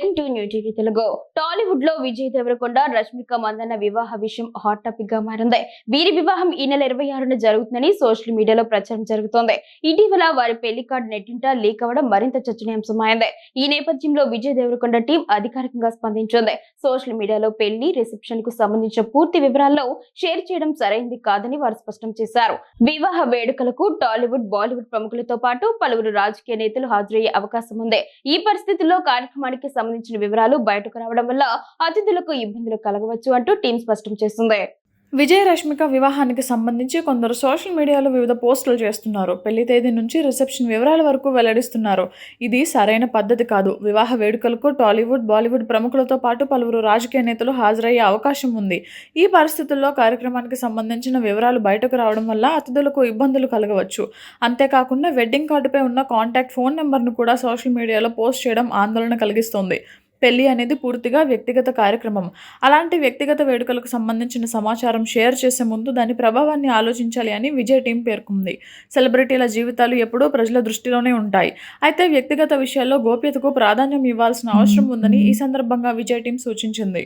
like to new TV Telugu. టాలీవుడ్లో విజయ్ దేవరకొండ రష్మిక మందన్న వివాహ విషయం హాట్ టాపిక్గా మారింది. వీరి వివాహం ఈ నెల ఇరవై ఆరున జరుగుతుందని సోషల్ మీడియాలో ప్రచారం జరుగుతోంది. ఇటీవల వారి పెళ్ళి కార్డు నెట్టింట లీక్ అవ్వడం మరింత చర్చనీయాంశమైంది. ఈ నేపథ్యంలో విజయ్ దేవరకొండ టీం అధికారికంగా స్పందించింది. సోషల్ మీడియాలో పెళ్ళి రిసెప్షన్కు సంబంధించిన పూర్తి వివరాల్లో షేర్ చేయడం సరైంది కాదని వారు స్పష్టం చేశారు. వివాహ వేడుకలకు టాలీవుడ్ బాలీవుడ్ ప్రముఖులతో పాటు పలువురు రాజకీయ నేతలు హాజరయ్యే అవకాశం ఉంది. ఈ పరిస్థితుల్లో కార్యక్రమానికి సంబంధించిన వివరాలు బయటకు రావడం వల్ల అతిథులకు ఇబ్బందులు కలగవచ్చు అంటూ టీం స్పష్టం చేస్తుంది విజయరశ్మిక వివాహానికి సంబంధించి కొందరు సోషల్ మీడియాలో వివిధ పోస్టులు చేస్తున్నారు. పెళ్ళి తేదీ నుంచి రిసెప్షన్ వివరాల వరకు వెల్లడిస్తున్నారు. ఇది సరైన పద్ధతి కాదు. వివాహ వేడుకలకు టాలీవుడ్ బాలీవుడ్ ప్రముఖులతో పాటు పలువురు రాజకీయ నేతలు హాజరయ్యే అవకాశం ఉంది. ఈ పరిస్థితుల్లో కార్యక్రమానికి సంబంధించిన వివరాలు బయటకు రావడం వల్ల అతిథులకు ఇబ్బందులు కలగవచ్చు. అంతేకాకుండా వెడ్డింగ్ కార్డుపై ఉన్న కాంటాక్ట్ ఫోన్ నెంబర్ను కూడా సోషల్ మీడియాలో పోస్ట్ చేయడం ఆందోళన కలిగిస్తోంది. పెళ్ళి అనేది పూర్తిగా వ్యక్తిగత కార్యక్రమం. అలాంటి వ్యక్తిగత వేడుకలకు సంబంధించిన సమాచారం షేర్ చేసే ముందు దాని ప్రభావాన్ని ఆలోచించాలి అని విజయ్ టీం పేర్కొంది. సెలబ్రిటీల జీవితాలు ఎప్పుడూ ప్రజల దృష్టిలోనే ఉంటాయి. అయితే వ్యక్తిగత విషయాల్లో గోప్యతకు ప్రాధాన్యం ఇవ్వాల్సిన అవసరం ఉందని ఈ సందర్భంగా విజయ్ టీం సూచించింది.